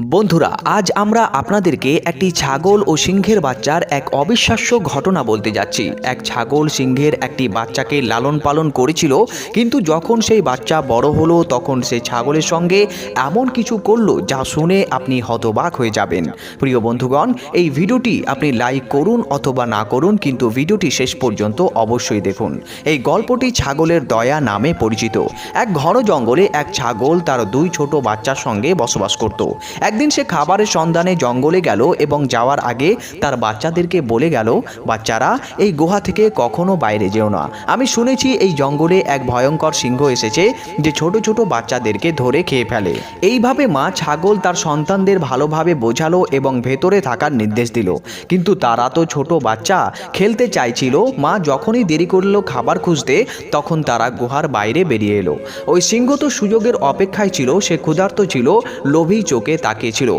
বন্ধুরা, আজ আমরা আপনাদেরকে একটি ছাগল ও সিংহের বাচ্চার এক অবিশ্বাস্য ঘটনা বলতে যাচ্ছি। এক ছাগল সিংহের একটি বাচ্চাকে লালন পালন করেছিল, কিন্তু যখন সেই বাচ্চা বড় হলো, তখন সে ছাগলের সঙ্গে এমন কিছু করল যা শুনে আপনি হতবাক হয়ে যাবেন। প্রিয় বন্ধুগণ, এই ভিডিওটি আপনি লাইক করুন অথবা না করুন, কিন্তু ভিডিওটি শেষ পর্যন্ত অবশ্যই দেখুন। এই গল্পটি ছাগলের দয়া নামে পরিচিত। এক ঘন জঙ্গলে এক ছাগল তার দুই ছোট বাচ্চার সঙ্গে বসবাস করত। একদিন সে খাবারের সন্ধানে জঙ্গলে গেল এবং যাওয়ার আগে তার বাচ্চাদেরকে বলে গেল, বাচ্চারা, এই গুহা থেকে কখনো বাইরে যেও না। আমি শুনেছি এই জঙ্গলে এক ভয়ঙ্কর সিংহ এসেছে যে ছোট ছোট বাচ্চাদেরকে ধরে খেয়ে ফেলে। এইভাবে মা ছাগল তার সন্তানদের ভালোভাবে বোঝালো এবং ভেতরে থাকার নির্দেশ দিল। কিন্তু তারা তো ছোট বাচ্চা, খেলতে চাইছিল। মা যখনই দেরি করল খাবার খুঁজতে, তখন তারা গুহার বাইরে বেরিয়ে এলো। ওই সিংহ তো সুযোগের অপেক্ষায় ছিল, সে ক্ষুধার্ত ছিল, লোভী চোখে তাকিয়েছিল।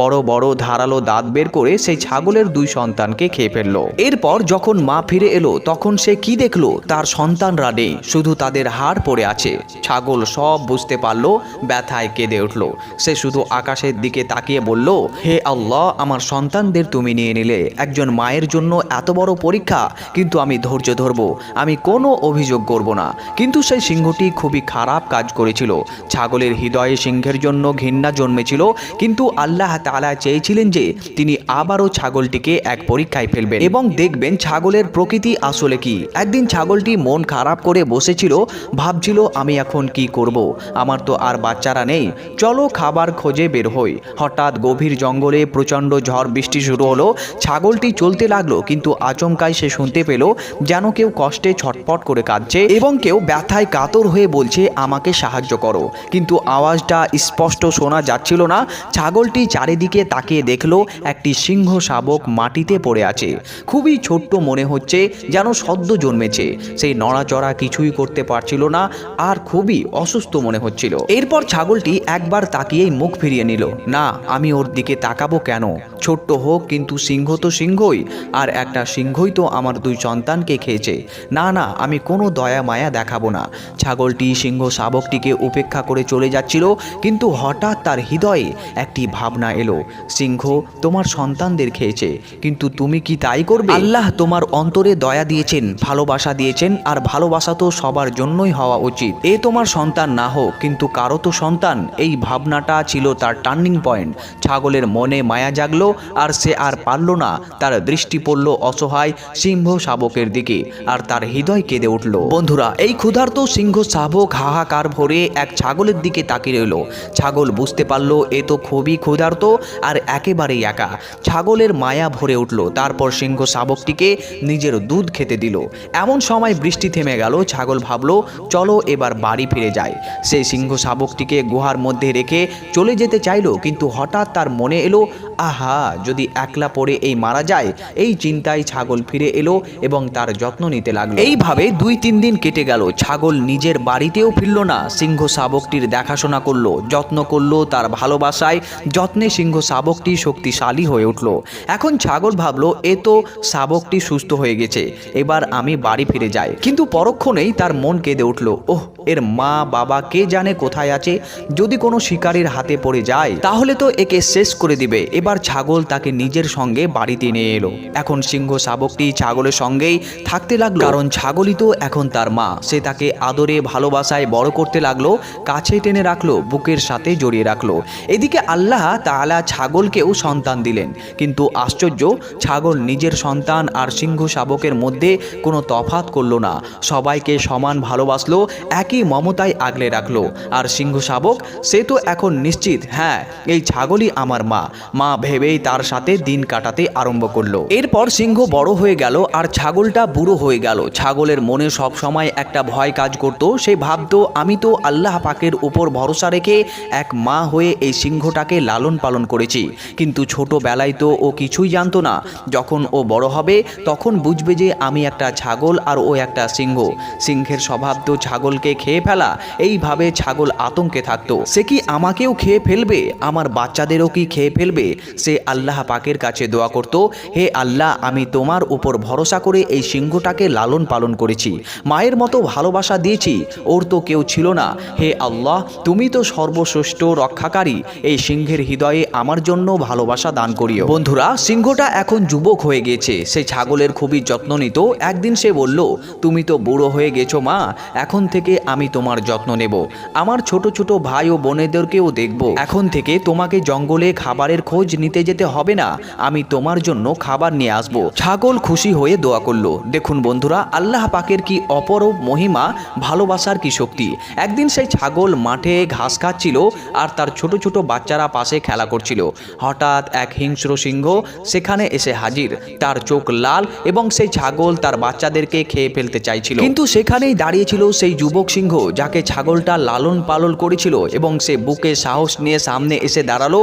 বড় বড় ধারালো দাঁত বের করে সেই ছাগলের দুই সন্তানকে খেয়ে ফেলল। এরপর যখন মা ফিরে এলো, তখন সে কি দেখল? তার সন্তানরা নেই, শুধু তাদের হাড় পড়ে আছে। ছাগল সব বুঝতে পারল, ব্যথায় কেঁদে উঠল। সে শুধু আকাশের দিকে তাকিয়ে বলল, হে আল্লাহ, আমার সন্তানদের তুমি নিয়ে নিলে। একজন মায়ের জন্য এত বড় পরীক্ষা, কিন্তু আমি ধৈর্য ধরবো। আমি কোনো অভিযোগ করব না। কিন্তু সেই সিংহটি খুবই খারাপ কাজ করেছিল। ছাগলের হৃদয়ে সিংহের জন্য ঘৃণা জন্মেছিল কিন্তু আল্লাহ তালা চেয়েছিলেন যে তিনি আবারও ছাগলটিকে এক পরীক্ষায় ফেলবেন। এবং দেখবেন ছাগলের প্রকৃতি আসলে কি। একদিন ছাগলটি মন খারাপ করে বসেছিল, ভাবছিল, আমি এখন কি করব? আমার তো আর বাচ্চারা নেই। চলো খাবার খোঁজে বের হই। হঠাৎ গভীর জঙ্গলে প্রচণ্ড ঝড় বৃষ্টি শুরু হলো। ছাগলটি চলতে লাগল, কিন্তু আচমকায় সে শুনতে পেল যেন কেউ কষ্টে ছটপট করে কাঁদছে এবং কেউ ব্যথায় কাতর হয়ে বলছে, আমাকে সাহায্য করো। কিন্তু আওয়াজটা স্পষ্ট শোনা যাচ্ছিল না। ছাগলটি চারিদিকে তাকিয়ে দেখল একটি সিংহ শাবক মাটিতে পড়ে আছে। খুবই ছোট্ট মনে হচ্ছে যেন সদ্য জন্মেছে। সেই নড়াচড়া কিছুই করতে পারছিল না আর খুবই অসুস্থ মনে হচ্ছিল। এরপর ছাগলটি একবার তাকিয়েই মুখ ফিরিয়ে নিল। না, আমি ওর দিকে তাকাবো কেন? ছোট্ট হোক, কিন্তু সিংহ তো সিংহই, আর একটা সিংহই তো আমার দুই সন্তানকে খেয়েছে। না না, আমি কোনো দয়া মায়া দেখাবো না। ছাগলটি সিংহ শাবকটিকে উপেক্ষা করে চলে যাচ্ছিল, কিন্তু হঠাৎ তার হৃদয়ে একটি ভাবনা এলো, সিংহ, তোমার সন্তানদের খেয়েছে, কিন্তু তুমি কি তাই করবে? আল্লাহ তোমার অন্তরে দয়া দিয়েছেন, ভালোবাসা দিয়েছেন, আর ভালোবাসা তো সবার জন্যই হওয়া উচিত। এ তোমার সন্তান না হোক, কিন্তু কারও তো সন্তান। এই ভাবনাটা ছিল তার টার্নিং পয়েন্ট ছাগলের মনে মায়া জাগলো, আর সে আর পারল না। তার দৃষ্টি পড়ল অসহায় সিংহ শাবকের দিকে, আর তার হৃদয় কেঁদে উঠল। বন্ধুরা, এই ক্ষুধার্ত সিংহ শাবক হাহাকার ভরে এক ছাগলের দিকে তাকিয়ে রইল। ছাগল বুঝতে পারল, এ তো খুবই ক্ষুধার্ত আর একেবারেই একা। ছাগলের মায়া ভরে উঠল, তারপর সিংহ শাবকটিকে নিজের দুধ খেতে দিল। এমন সময় বৃষ্টি থেমে গেল, ছাগল ভাবলো, চলো এবার বাড়ি ফিরে যায় সেই সিংহ শাবকটিকে গুহার মধ্যে রেখে চলে যেতে চাইলো, কিন্তু হঠাৎ তার মনে এলো, আহা, যদি একলা পড়ে এই মারা যায়, এই চিন্তায় ছাগল ফিরে এলো এবং তার যত্ন নিতে লাগল। এইভাবে দুই তিন দিন কেটে গেল, ছাগল নিজের বাড়িতেও ফিরল না, সিংহ শাবকটির দেখাশোনা করল, যত্ন করল, তার ভালোবাসায় যত্নে সিংহ শাবকটি শক্তিশালী হয়ে উঠল। এখন ছাগল ভাবল, এ তো শাবকটি সুস্থ হয়ে গেছে, এবার আমি বাড়ি ফিরে যাই। কিন্তু পরক্ষণেই তার মন কেঁদে উঠল, ওহ এর মা বাবা কে জানে কোথায় আছে? যদি কোনো শিকারীর হাতে পড়ে যায়, তাহলে তো একে শেষ করে দিবে। এবার ছাগল তাকে নিজের সঙ্গে বাড়িতে নিয়ে এলো। এখন সিংহ শাবকটি ছাগলের সঙ্গেই থাকতে লাগল। কারণ ছাগলই তো এখন তার মা। সে তাকে আদরে, ভালোবাসায় বড় করতে লাগল, কাছে টেনে রাখল, বুকের সাথে জড়িয়ে রাখল। এদিকে আল্লাহ তাআলা ছাগলকেও সন্তান দিলেন। কিন্তু আশ্চর্য, ছাগল নিজের সন্তান আর সিংহ শাবকের মধ্যে কোনো তফাত করল না। সবাইকে সমান ভালোবাসলো, একই মমতায় আগলে রাখল। আর সিংহ শাবক সে তো এখন নিশ্চিত হ্যাঁ এই ছাগলই আমার মা। মা ভেবেই তার সাথে দিন কাটাতে আরম্ভ করল। এরপর সিংহ বড় হয়ে গেল, আর ছাগলটা বুড়ো হয়ে গেল। ছাগলের মনে সব সময় একটা ভয় কাজ করত। সে ভাবতো, আমি তো আল্লাহ পাকের উপর ভরসা রেখে এক মা হয়ে এই সিংহটাকে লালন পালন করেছি। কিন্তু ছোটবেলায় তো ও কিছুই জানতো না। যখন ও বড় হবে, তখন বুঝবে যে আমি একটা ছাগল আর ও একটা সিংহ। সিংহের স্বভাব তো ছাগলকে খেয়ে ফেলা। এইভাবে ছাগল আতঙ্কে থাকতো। সে কি আমাকেও খেয়ে ফেলবে? আমার বাচ্চাদেরও কি খেয়ে ফেলবে? সে আল্লাহ পাকের কাছে দোয়া করত, হে আল্লাহ, আমি তোমার উপর ভরসা করে এই সিংহটাকে লালন পালন করেছি। মায়ের মতো ভালোবাসা দিয়েছি, ওর তো কেউ ছিল না। হে আল্লাহ, তুমি তো সর্বশ্রেষ্ঠ রক্ষাকারী। এই সিংহের হৃদয়ে আমার জন্য ভালোবাসা দান করিও। বন্ধুরা, সিংহটা এখন যুবক হয়ে গেছে সে ছাগলের খুবই যত্ন নিত। একদিন সে বলল, তুমি তো বুড়ো হয়ে গেছো মা। এখন থেকে আমি তোমার যত্ন নেব। আমার ছোট ছোট ভাই ও বোনেদেরকেও দেখব। এখন থেকে তোমাকে জঙ্গলে খাবারের খোঁজ নিতে যেতে হবে না। আমি তোমার জন্য খাবার নিয়ে আসব। ছাগল খুশি হয়ে দোয়া করল। দেখুন বন্ধুরা, আল্লাহ পাকের কি অপরূপ মহিমা, ভালোবাসার কি শক্তি। একদিন সেই ছাগল মাঠে ঘাস খাচ্ছিল আর তার ছোট ছোট বাচ্চারা পাশে খেলা করছিল। হঠাৎ এক হিংস্র সিংহ সেখানে এসে হাজির। তার চোখ লাল এবং সেই ছাগল তার বাচ্চাদেরকে খেয়ে ফেলতে চাইছিল। কিন্তু সেখানেই দাঁড়িয়েছিল সেই যুবক সিংহ যাকে ছাগলটা লালন পালন করেছিল এবং সে বুকে সাহস নিয়ে সামনে এসে দাঁড়াল,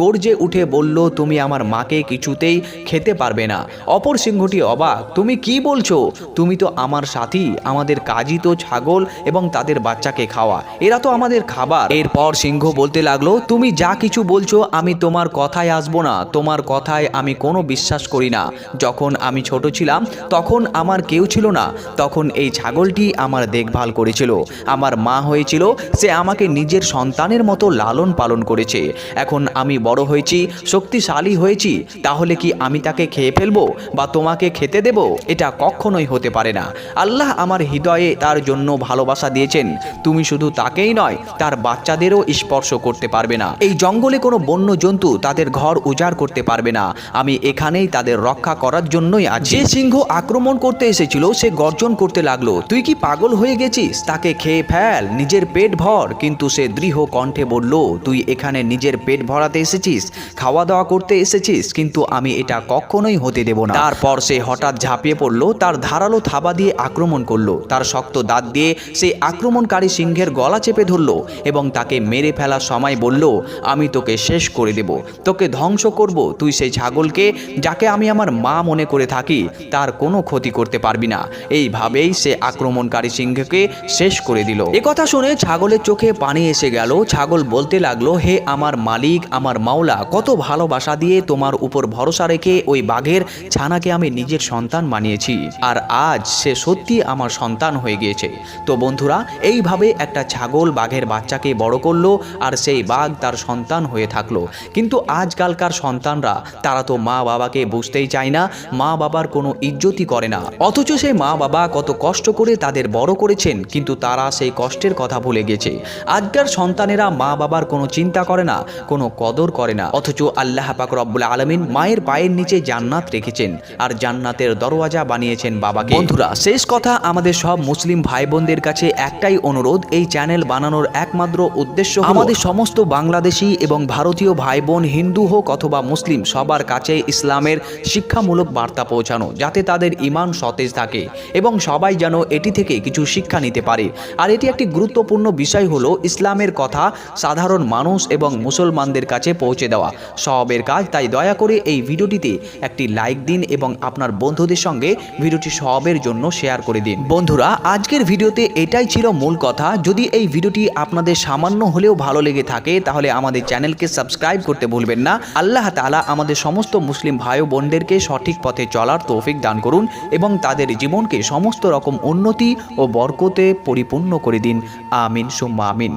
গর্জে উঠে বলল, তুমি আমার মাকে কিছুতেই খেতে পারবে না। অপর সিংহটি অবাক, তুমি কি বলছো? তুমি তো আমার সাথী, আমাদের কাজই তো ছাগল এবং তাদের বাচ্চাকে খাওয়া, এরা তো আমাদের খাবার। এরপর সিংহ বলতে লাগল, তুমি যা কিছু বলছো, আমি তোমার কথায় আসব না, তোমার কথায় আমি কোনো বিশ্বাস করি না। যখন আমি ছোট ছিলাম, তখন আমার কেউ ছিল না, তখন এই ছাগলটি আমার দেখভাল করেছিল। আমার মা হয়েছিল, সে আমাকে নিজের সন্তানের মতো লালন পালন করেছে। এখন আমি বড় হয়েছি, শক্তিশালী হয়েছি, তাহলে কি আমি তাকে খেয়ে ফেলব বা তোমাকে খেতে দেব? এটা কখনোই হতে পারে না। আল্লাহ আমার হৃদয়ে তার জন্য ভালোবাসা দিয়েছেন। তুমি শুধু তাকেই নয়, তার বাচ্চাদেরও স্পর্শ করতে পারবে না। এই জঙ্গলে কোনো বন্য জন্তু তাদের ঘর উজাড় করতে পারবে না। আমি এখানেই তাদের রক্ষা করার জন্যই আছি। যে সিংহ আক্রমণ করতে এসেছিল, সে গর্জন করতে লাগল, তুই কি পাগল হয়ে গেছিস? তাকে খেয়ে ফেল, নিজের পেট ভর। কিন্তু সে দৃঢ় কণ্ঠে বলল, তুই এখানে নিজের পেট ভরাতে এসেছিস খাওয়া দাওয়া করতে এসেছিস, কিন্তু আমি এটা কখনোই হতে দেব না। তারপর সে হঠাৎ ঝাঁপিয়ে পড়ল, তার ধারালো থাবা দিয়ে আক্রমণ করল, তার শক্ত দাঁত দিয়ে সে আক্রমণকারী সিংহের গলা চেপে ধরলো এবং তাকে মেরে ফেলার সময় বলল, আমি তোকে শেষ করে দেব, তোকে ধ্বংস করব, তুই সেই ছাগলকে যাকে আমি আমার মা মনে করে থাকি, তার কোনো ক্ষতি করতে পারবি না। এইভাবেই সে আক্রমণকারী সিংহকে শেষ করে দিল। কথা শুনে ছাগলের চোখে পানি এসে গেল। ছাগল বলতে লাগল, হে আমার মালিক, আমার মাওলা, কত ভালোবাসা দিয়ে তোমার উপর ভরসা রেখে ওই বাঘের ছানাকে আমি নিজের সন্তান বানিয়েছি। আর আজ সে সত্যি আমার সন্তান হয়ে গিয়েছে। তো বন্ধুরা, এইভাবে একটা ছাগল বাঘের বাচ্চাকে বড় করল আর সেই বাঘ তার সন্তান হয়ে থাকল। কিন্তু আজকালকার সন্তানরা, তারা তো মা বাবাকে বুঝতেই চায় না মা বাবার কোনো ইজ্জতই করে না। অথচ সেই মা বাবা কত কষ্ট করে তাদের বড় করেছেন, কিন্তু তারা সেই কষ্টের কথা ভুলে গেছে। আজকার সন্তানেরা মা বাবার কোনো চিন্তা করে না, কোনো কদর করে না। অথচ আল্লাহ পাক রব্বুল আলমিন মায়ের পায়ের নিচে জান্নাত রেখেছেন আর জান্নাতের দরওয়াজা বানিয়েছেন বাবাকে। বন্ধুরা, শেষ কথা আমাদের সব মুসলিম ভাই বোনদের কাছে একটাই অনুরোধ, এই চ্যানেল বানানোর একমাত্র উদ্দেশ্য আমাদের সমস্ত বাংলাদেশি এবং ভারতীয় ভাই বোন হিন্দু হোক অথবা মুসলিম, সবার কাছে ইসলামের শিক্ষামূলক বার্তা পৌঁছানো, যাতে তাদের ইমান সতেজ থাকে এবং সবাই যেন এটি থেকে কিছু শিক্ষা নিতে পারে। আর এটি একটি গুরুত্বপূর্ণ বিষয় হলো ইসলামের কথা সাধারণ মানুষ এবং মুসলমানদের কাছে পৌঁছে দেওয়া। সবের কাজ, তাই দয়া করে এই ভিডিওটিতে একটি লাইক দিন এবং আপনার বন্ধুদের সঙ্গে ভিডিওটি সবের জন্য শেয়ার করে দিন। বন্ধুরা, আজকের ভিডিওতে এটাই ছিল মূল কথা। যদি এই ভিডিওটি আপনাদের সামান্য হলেও ভালো লেগে থাকে, তাহলে আমাদের চ্যানেলকে সাবস্ক্রাইব করতে ভুলবেন না। আল্লাহ তাআলা আমাদের সমস্ত মুসলিম ভাই বোনদেরকে সঠিক পথে চলার তৌফিক দান করুন এবং তাদের জীবনকে সমস্ত রকম উন্নতি ও বরকতে পরিপূর্ণ করে দিন। আমিন সুম্মা আমিন।